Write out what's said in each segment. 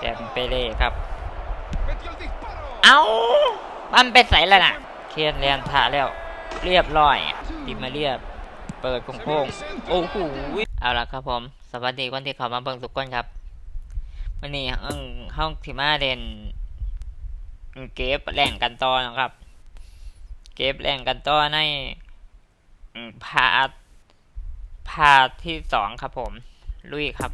แจมเปเล่ครับ เอามันไปใส่แล้วนะเคียนเรียนท่าแล้ว เรียบร้อยดิมาเรียบ เปิดโค้งโอ้โหเอาละครับ ผม สวัสดีคนที่เข้ามาเบิ่งทุกคนครับ วันนี้ห้องที่มาเียนเก็บแหล่งกันต่อนะครับ เก็บแหล่งกันต่อในพาร์ทพาร์ทที่สองครับ ผม ลุยครับ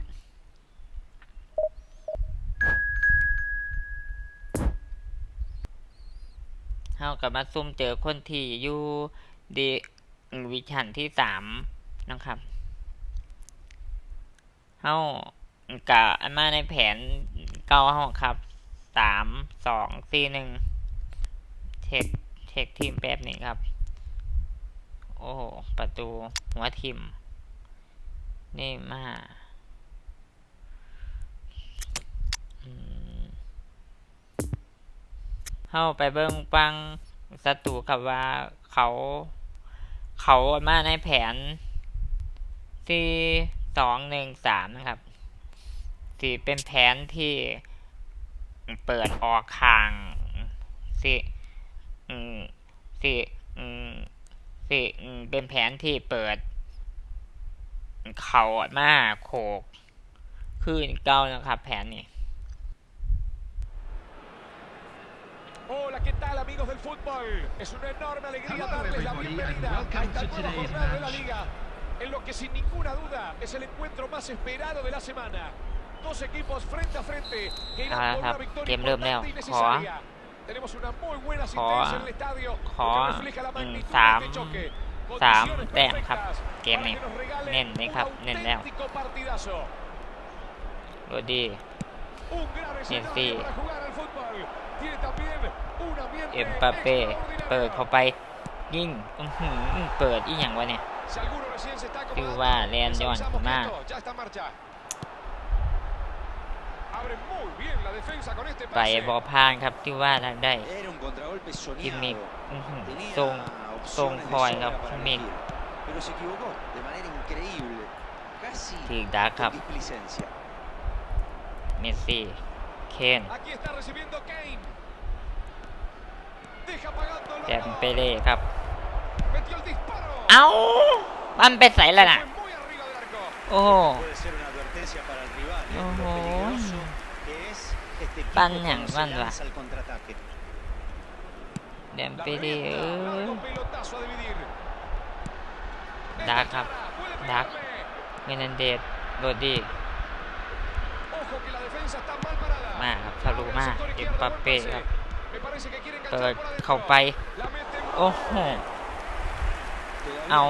เฮากับมาซุ่มเจอคนที่อยู่ดี วิชันที่สามนะครับ เฮากับอันมาในแผนเก้าเฮาครับ สามสองสี่หนึ่งเช็คเช็คทีมแป๊บหนึ่งครับ โอ้โห ประตูหัวทิมนี่มาเข้าไปเบิ่งปังศัตรูกับว่า เขา เขามาในแผนสี่สองหนึ่งสามนะครับสี่เป็นแผนที่เปิดออกหางสี่สี่สี่เป็นแผนที่เปิด เขามาโขกขึ้นเก้านะครับแผนนี้ Hola, ¿qué tal amigos del fútbol? Es una enorme alegría darles la bienvenida a esta nueva jornada de la liga, en lo que sin ninguna duda es el encuentro más esperado de la semana. Dos equipos frente a frente que irán ah, por una ah, victoria importante y necesaria. Tenemos una muy buena asistencia en el estadio, que refleja la magnitud de este choque. สามแต้มครับ partidazo. เีเอ็มปาเป้เปิดเข้าไปยิงเปิดอีอยังวะเนี่ยคือว่าแลนย้อนมาไปบอพานครับที่ว่าทางได้กิมมิกทรงทรงคอยครับกิมมิกถีกดร์ครับเมสซี่ เคนแดนเปเล่ครับเอามันเป็ใส่แล้วนะโอ้โหปั้นอย่างปันวะเดมเปเล่เอดักครับ ดักเมนันเดตโรดี้มากครับทะลุมากเอ็มปาเป้ครับเปิดเข้าไปโอ้โหเอา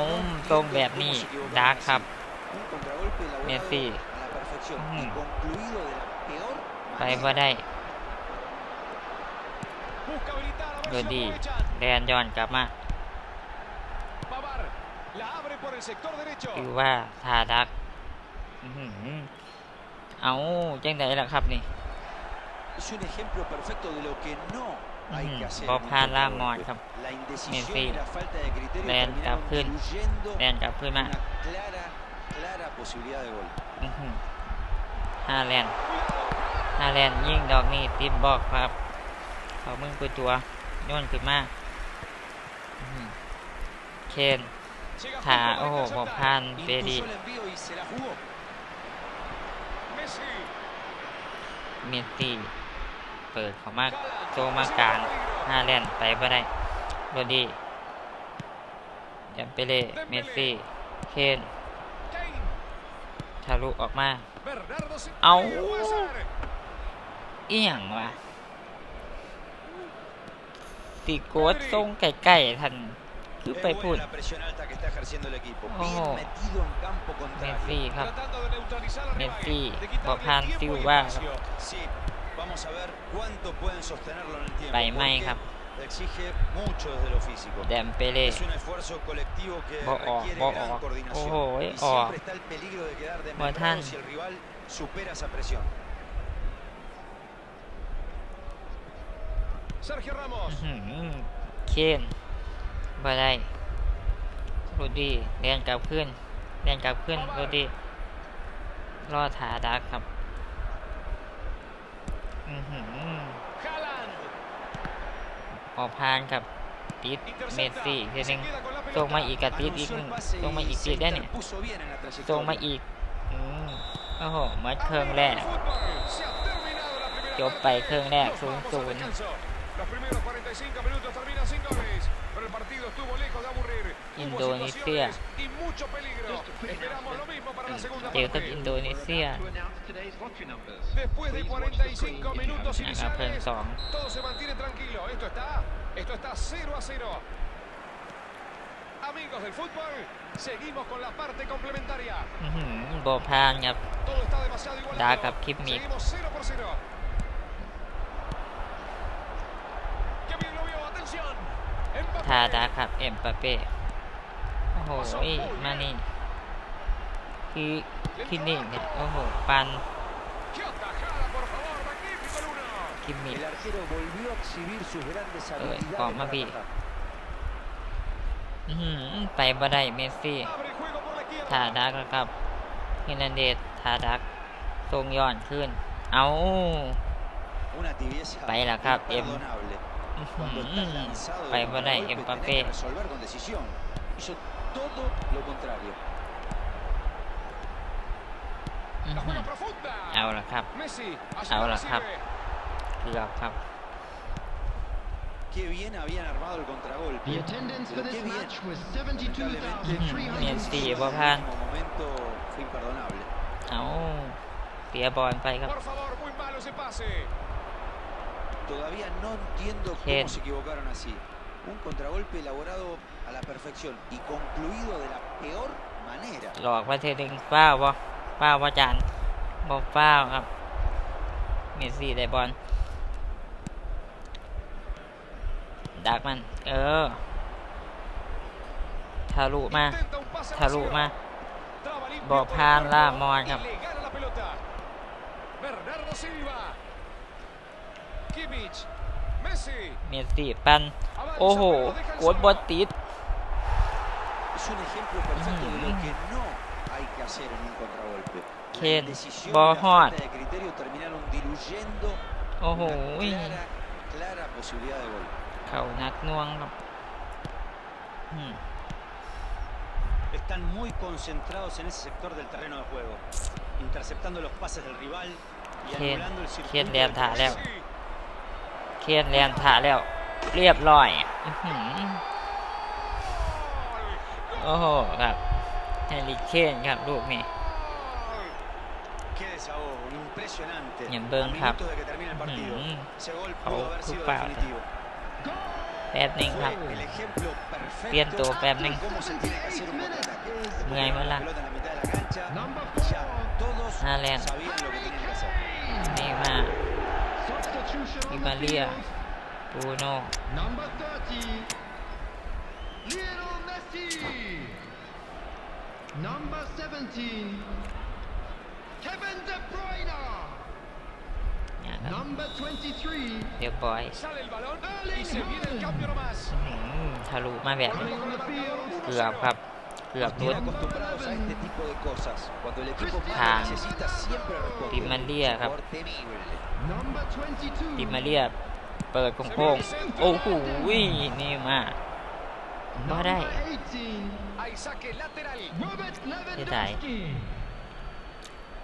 ตรงแบบนี้ดาร์ครับ เมสซี่ ไปว่าได้ดูดีแดนย้อนกลับมาคือว่าทาดักเอาแจ้งไดล้ะครับ นี่พอพาล่ามอนครับเมนซีแลนกลับขึ้นแลนกลับขึ้นมาฮาแลนฮาแลนยิ่งดอกนี้ ติดบอกครับเขามึงไปตัว้อนขึ้นมาเคนขาโอ้โหบอกพานเรดีเมสซี่เปิดเขามากโจมากกางห้าแล่นไปม่ได้โรดียันเปเล่เมสซี่เคนทะลุ ออกมาเอาอีหยังวะสีโกดทรงไก่ๆทันไปพูดโอ้เมนซี่ครับเมนซี่บอกทานซิลว่าไปไหมครับแดมเปเล่บอออกบอออกโอ้โหออกบอท่านเคนบ่ได้รูดี้เลียนกลับขึ้นเลียนกลับขึ้นรูดี้ล่อถาดักครับอือหือออกพานครับติดเมสซี่ทีนึงตรงมาอีกกับติดอีกนึงงมาอีกติดได้เนี่ยตรงมาอีกอืมโอ้โหมัดเครื่องแรกจบไปเครื่องแรกศูนย์ศูนย์ pero el partido estuvo lejos de aburrir. Indonesia. Y mucho peligro. Esperamos lo mismo para la segunda parte. Indonesia. Después de 45 minutos iniciales, todo se mantiene tranquilo. Esto está, esto está 0 a 0. Amigos del fútbol, seguimos con la parte complementaria. Está seguimos 0 por 0ทาดาครับ เอ็มปาเป้โอ้โหมานี่คือคินิเนี่ยโอ้โห ปันคิมมิเอ้ยกอบมาพี่ไปบ่ไดเมสซี่ ทาดักครับฮินันเดสทาดักทรงย้อนขึ้น เอาไปแล้วครับ เอ็มไป í p o ได้เอ็มปา e l h i z เอาละครับ เอาละครับเกือบครับเมียสี่ว่าพันเอาเสียบอลไปครับ Todavía no entiendo cómo se equivocaron así. Un contragolpe elaborado a la perfección y concluido de la peor manera. Lo อกว่าเ e อดึงเป้ o บ่เป o v บ่จานบ่เป้าครับเมสซี่ได้บอลดักมันเออทะลุมาทะลุมาบอกพานล่ามอนครับเมสซี่ปันโอ้โหโกดบอลติดเคนบอลฮอดโอ้โหเข่านักน่วงครับ Están muy concentrados en ese sector del terreno de juego, interceptando los pases del rival y anulando el circuito. เรีแลนทาแล้วเรียบร้อยโอ้โหครับเฮร์รี่เคนครับ ลูกนี้เยียบเบิ้งครับเขาคูเปล่าแป๊บนึงครับ เปลี่ยนตัวแป๊บนึงเมื่อยเมื่อละฮาแลนด์นี่มาอิมาเลียบูโน่เรียบร้อยทะลุมาแบบเกือบครับเกือบรุนทางติมาเรียครับ ติมาเรียเปิดกงโค้งโอ้โหนี่มาบ่ได้ที่ไหน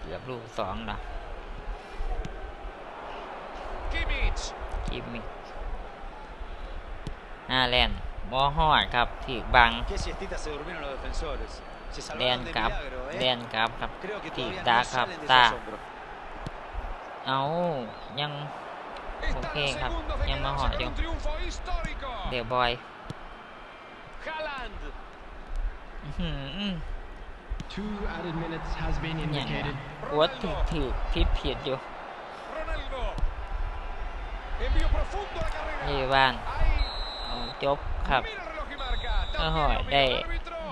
เลือบลูกสองนะกิมมิชอาเลนบอฮอดครับที่บังแดนครับแดนครับครับตีตาครับตาเอายัง โอเคครับ ยังมาหอดอยู่เดี๋ยวบอยอย่งวัดถือถือผิพียดอยู่ยี่บ้าน จบครับหอยได้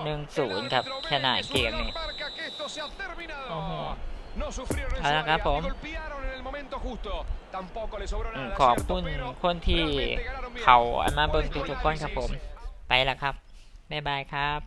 หนึ่งศูนย์ครับขนาดเกมนี้โอ้โหเอาละครับผมขอบคุณคนที่เขาอันมาเบิ์นทุกๆคนครับผม ไปละครับ บ๊ายบายครับ